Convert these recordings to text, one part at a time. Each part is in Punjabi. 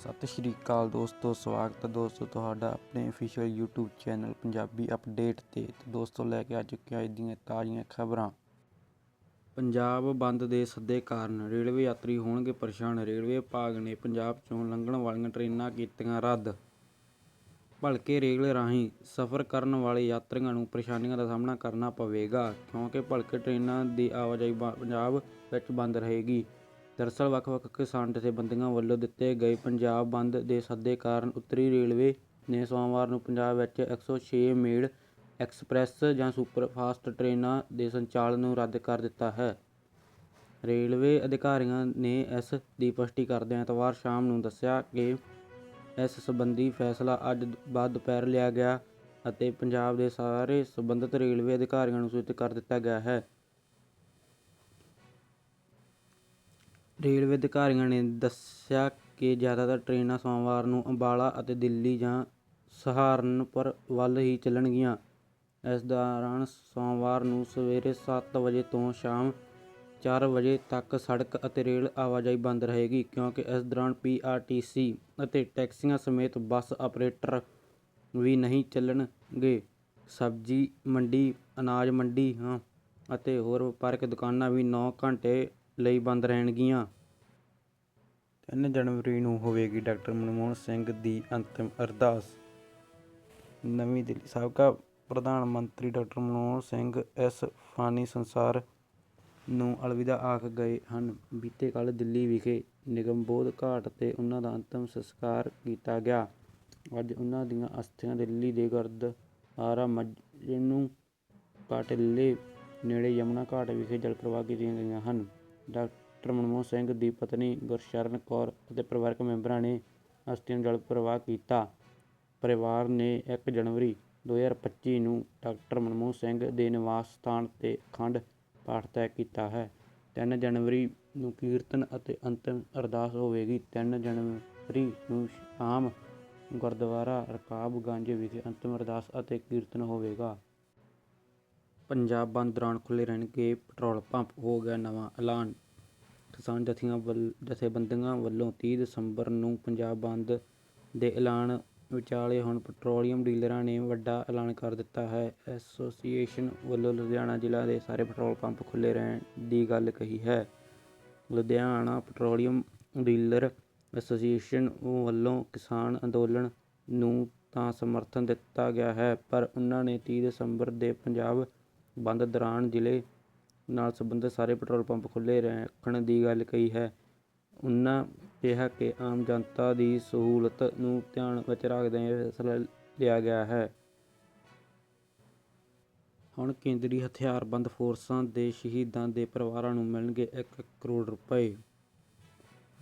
ਸਤਿ ਸ਼੍ਰੀ ਅਕਾਲ ਦੋਸਤੋ, ਸਵਾਗਤ ਹੈ ਦੋਸਤੋ ਤੁਹਾਡਾ ਆਪਣੇ official YouTube channel Punjabi update ਤੇ। ਤੇ ਦੋਸਤੋ, ਲੈ ਕੇ ਆ ਚੁੱਕੇ ਹਾਂ ਅੱਜ ਦੀਆਂ ਤਾਜ਼ੀਆਂ ਖਬਰਾਂ? ਪੰਜਾਬ ਬੰਦ ਦੇ ਸੱਦੇ ਕਾਰਨ ਰੇਲਵੇ ਯਾਤਰੀ ਹੋਣਗੇ ਪਰੇਸ਼ਾਨ। ਰੇਲਵੇ ਵਿਭਾਗ ਨੇ ਪੰਜਾਬ ਚੋਂ ਲੰਘਣ ਵਾਲੀਆਂ ਟ੍ਰੇਨਾਂ ਕੀਤੀਆਂ ਰੱਦ। ਭਲਕੇ ਰੇਲ ਰਾਹੀਂ ਸਫ਼ਰ ਕਰਨ ਵਾਲੇ ਯਾਤਰੀਆਂ ਨੂੰ ਪਰੇਸ਼ਾਨੀਆਂ ਦਾ ਸਾਹਮਣਾ ਕਰਨਾ ਪਵੇਗਾ, ਕਿਉਂਕਿ ਭਲਕੇ ਟ੍ਰੇਨਾਂ ਦੀ ਆਵਾਜਾਈ ਬ- ਪੰਜਾਬ ਵਿੱਚ ਬੰਦ ਰਹੇਗੀ। ਦਰਅਸਲ ਵੱਖ-ਵੱਖ ਕਿਸਾਨ ਜਥੇਬੰਦੀਆਂ ਵੱਲੋਂ ਦਿੱਤੇ ਗਏ ਪੰਜਾਬ ਬੰਦ ਦੇ ਸੱਦੇ ਕਾਰਨ ਉੱਤਰੀ ਰੇਲਵੇ ਨੇ ਸੋਮਵਾਰ ਨੂੰ ਪੰਜਾਬ ਵਿੱਚ 106 ਮੇਲ ਐਕਸਪ੍ਰੈਸ ਜਾਂ ਸੁਪਰਫਾਸਟ ਟ੍ਰੇਨਾਂ ਦੇ ਸੰਚਾਲਨ ਨੂੰ ਰੱਦ ਕਰ ਦਿੱਤਾ ਹੈ। ਰੇਲਵੇ ਅਧਿਕਾਰੀਆਂ ਨੇ ਇਸ ਦੀ ਪੁਸ਼ਟੀ ਕਰਦਿਆਂ ਐਤਵਾਰ ਸ਼ਾਮ ਨੂੰ ਦੱਸਿਆ ਕਿ ਇਸ ਸੰਬੰਧੀ ਫੈਸਲਾ ਅੱਜ ਬਾਅਦ ਦੁਪਹਿਰ ਲਿਆ ਗਿਆ ਅਤੇ ਪੰਜਾਬ ਦੇ ਸਾਰੇ ਸੰਬੰਧਿਤ ਰੇਲਵੇ ਅਧਿਕਾਰੀਆਂ ਨੂੰ ਸੂਚਿਤ ਕਰ ਦਿੱਤਾ ਗਿਆ ਹੈ। ਰੇਲਵੇ ਅਧਿਕਾਰੀਆਂ ਨੇ ਦੱਸਿਆ ਕਿ ਜ਼ਿਆਦਾਤਰ ਟ੍ਰੇਨਾਂ ਸੋਮਵਾਰ ਨੂੰ ਅੰਬਾਲਾ ਅਤੇ ਦਿੱਲੀ ਜਾਂ ਸਹਾਰਨਪੁਰ ਵੱਲ ਹੀ ਚੱਲਣਗੀਆਂ। ਇਸ ਦੌਰਾਨ ਸੋਮਵਾਰ ਨੂੰ ਸਵੇਰੇ ਸੱਤ ਵਜੇ ਤੋਂ ਸ਼ਾਮ ਚਾਰ ਵਜੇ ਤੱਕ ਸੜਕ ਅਤੇ ਰੇਲ ਆਵਾਜਾਈ ਬੰਦ ਰਹੇਗੀ, ਕਿਉਂਕਿ ਇਸ ਦੌਰਾਨ ਪੀ ਆਰ ਟੀ ਸੀ ਅਤੇ ਟੈਕਸੀਆਂ ਸਮੇਤ ਬੱਸ ਆਪਰੇਟਰ ਵੀ ਨਹੀਂ ਚੱਲਣਗੇ। ਸਬਜ਼ੀ ਮੰਡੀ, ਅਨਾਜ ਮੰਡੀਆਂ ਅਤੇ ਹੋਰ ਵਪਾਰਕ ਦੁਕਾਨਾਂ ਵੀ 9 ਘੰਟੇ ਲਈ ਬੰਦ ਰਹਿਣਗੀਆਂ। 3 ਜਨਵਰੀ ਨੂੰ ਹੋਵੇਗੀ ਡਾਕਟਰ ਮਨਮੋਹਨ ਸਿੰਘ ਦੀ ਅੰਤਿਮ ਅਰਦਾਸ। ਨਵੀਂ ਦਿੱਲੀ, ਸਾਬਕਾ ਪ੍ਰਧਾਨ ਮੰਤਰੀ ਡਾਕਟਰ ਮਨਮੋਹਨ ਸਿੰਘ ਇਸ ਫਾਨੀ ਸੰਸਾਰ ਨੂੰ ਅਲਵਿਦਾ ਆਖ ਗਏ ਹਨ। ਬੀਤੇ ਕੱਲ੍ਹ ਦਿੱਲੀ ਵਿਖੇ ਨਿਗਮਬੋਧ ਘਾਟ 'ਤੇ ਉਹਨਾਂ ਦਾ ਅੰਤਿਮ ਸੰਸਕਾਰ ਕੀਤਾ ਗਿਆ। ਅੱਜ ਉਹਨਾਂ ਦੀਆਂ ਅਸਥੀਆਂ ਦਿੱਲੀ ਦੇ ਗੁਰਦੁਆਰਾ ਮਜਨੂੰ ਕਾਟਿਲੇ ਨੇੜੇ ਯਮੁਨਾ ਘਾਟ ਵਿਖੇ ਜਲ ਪ੍ਰਵਾਹ ਕੀਤੀਆਂ ਗਈਆਂ ਹਨ। ਡਾਕਟਰ ਮਨਮੋਹਨ ਸਿੰਘ ਦੀ ਪਤਨੀ ਗੁਰਸ਼ਰਨ ਕੌਰ ਅਤੇ ਪਰਿਵਾਰਕ ਮੈਂਬਰਾਂ ਨੇ ਅਸਥੀਆਂ ਨੂੰ ਜਲ ਪ੍ਰਵਾਹ ਕੀਤਾ। ਪਰਿਵਾਰ ਨੇ 1 ਜਨਵਰੀ 2025 ਨੂੰ ਡਾਕਟਰ ਮਨਮੋਹਨ ਸਿੰਘ ਦੇ ਨਿਵਾਸ ਸਥਾਨ 'ਤੇ ਅਖੰਡ ਪਾਠ ਤੈਅ ਕੀਤਾ ਹੈ। 3 ਜਨਵਰੀ ਨੂੰ ਕੀਰਤਨ ਅਤੇ ਅੰਤਿਮ ਅਰਦਾਸ ਹੋਵੇਗੀ। 3 ਜਨਵਰੀ ਨੂੰ ਸ਼ਾਮ ਗੁਰਦੁਆਰਾ ਰਕਾਬਗੰਜ ਵਿਖੇ ਅੰਤਿਮ ਅਰਦਾਸ ਅਤੇ ਕੀਰਤਨ ਹੋਵੇਗਾ। ਪੰਜਾਬ ਬੰਦ ਦੌਰਾਨ ਖੁੱਲ੍ਹੇ ਰਹਿਣਗੇ ਪੈਟਰੋਲ ਪੰਪ, ਹੋ ਗਿਆ ਨਵਾਂ ਐਲਾਨ। ਕਿਸਾਨ ਜਥੀਆਂ ਵੱਲ, ਜਥੇਬੰਦੀਆਂ ਵੱਲੋਂ ਤੀਹ ਦਸੰਬਰ ਨੂੰ ਪੰਜਾਬ ਬੰਦ ਦੇ ਐਲਾਨ ਵਿਚਾਲੇ ਹੁਣ ਪੈਟਰੋਲੀਅਮ ਡੀਲਰਾਂ ਨੇ ਵੱਡਾ ਐਲਾਨ ਕਰ ਦਿੱਤਾ ਹੈ। ਐਸੋਸੀਏਸ਼ਨ ਵੱਲੋਂ ਲੁਧਿਆਣਾ ਜ਼ਿਲ੍ਹਾ ਦੇ ਸਾਰੇ ਪੈਟਰੋਲ ਪੰਪ ਖੁੱਲ੍ਹੇ ਰਹਿਣ ਦੀ ਗੱਲ ਕਹੀ ਹੈ। ਲੁਧਿਆਣਾ ਪੈਟਰੋਲੀਅਮ ਡੀਲਰ ਐਸੋਸੀਏਸ਼ਨ ਵੱਲੋਂ ਕਿਸਾਨ ਅੰਦੋਲਨ ਨੂੰ ਤਾਂ ਸਮਰਥਨ ਦਿੱਤਾ ਗਿਆ ਹੈ, ਪਰ ਉਹਨਾਂ ਨੇ ਤੀਹ ਦਸੰਬਰ ਦੇ ਪੰਜਾਬ ਬੰਦ ਦੌਰਾਨ ਜ਼ਿਲ੍ਹੇ ਨਾਲ ਸੰਬੰਧਿਤ ਸਾਰੇ ਪੈਟਰੋਲ ਪੰਪ ਖੁੱਲ੍ਹੇ ਰੱਖਣ ਦੀ ਗੱਲ ਕਹੀ ਹੈ। ਉਹਨਾਂ ਕਿਹਾ ਕਿ ਆਮ ਜਨਤਾ ਦੀ ਸਹੂਲਤ ਨੂੰ ਧਿਆਨ ਵਿੱਚ ਰੱਖਦਿਆਂ ਇਹ ਫੈਸਲਾ ਲਿਆ ਗਿਆ ਹੈ। ਹੁਣ ਕੇਂਦਰੀ ਹਥਿਆਰਬੰਦ ਫੋਰਸਾਂ ਦੇ ਸ਼ਹੀਦਾਂ ਦੇ ਪਰਿਵਾਰਾਂ ਨੂੰ ਮਿਲਣਗੇ 1 ਕਰੋੜ ਰੁਪਏ।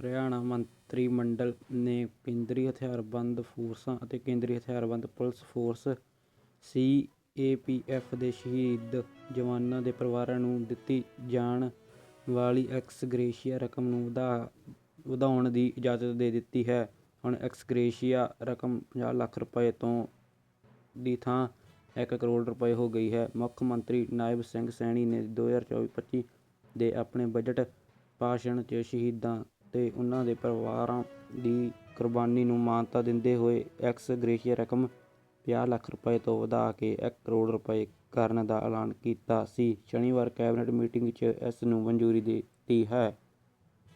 ਹਰਿਆਣਾ ਮੰਤਰੀ ਮੰਡਲ ਨੇ ਕੇਂਦਰੀ ਹਥਿਆਰਬੰਦ ਫੋਰਸਾਂ ਅਤੇ ਕੇਂਦਰੀ ਹਥਿਆਰਬੰਦ ਪੁਲਿਸ ਫੋਰਸ ਸੀ ਸੀਏਪੀਐਫ ਦੇ ਸ਼ਹੀਦ ਜਵਾਨਾਂ ਦੇ ਪਰਿਵਾਰਾਂ ਨੂੰ ਦਿੱਤੀ ਜਾਣ ਵਾਲੀ ਐਕਸ ਗ੍ਰੇਸ਼ੀਆ ਰਕਮ ਨੂੰ ਵਧਾ, ਵਧਾਉਣ ਦੀ ਇਜਾਜ਼ਤ ਦੇ ਦਿੱਤੀ ਹੈ। ਹੁਣ ਐਕਸ ਗ੍ਰੇਸ਼ੀਆ ਰਕਮ 50 ਲੱਖ ਰੁਪਏ ਤੋਂ ਦੀ ਥਾਂ 1 ਕਰੋੜ ਰੁਪਏ ਹੋ ਗਈ ਹੈ। ਮੁੱਖ ਮੰਤਰੀ ਨਾਇਬ ਸਿੰਘ ਸੈਣੀ ਨੇ 2024-25 ਦੇ ਆਪਣੇ ਬਜਟ ਭਾਸ਼ਣ 'ਚ ਸ਼ਹੀਦਾਂ ਤੇ ਉਹਨਾਂ ਦੇ ਪਰਿਵਾਰਾਂ ਦੀ ਕੁਰਬਾਨੀ ਨੂੰ ਮਾਨਤਾ ਦਿੰਦੇ ਹੋਏ ਐਕਸ ਗ੍ਰੇਸ਼ੀਆ ਰਕਮ 50 ਲੱਖ ਰੁਪਏ ਤੋਂ ਵਧਾ ਕੇ 1 ਕਰੋੜ ਰੁਪਏ ਕਰਨ ਦਾ ਐਲਾਨ ਕੀਤਾ ਸੀ। ਸ਼ਨੀਵਾਰ ਕੈਬਨਿਟ ਮੀਟਿੰਗ 'ਚ ਇਸ ਨੂੰ ਮਨਜ਼ੂਰੀ ਦਿੱਤੀ ਹੈ।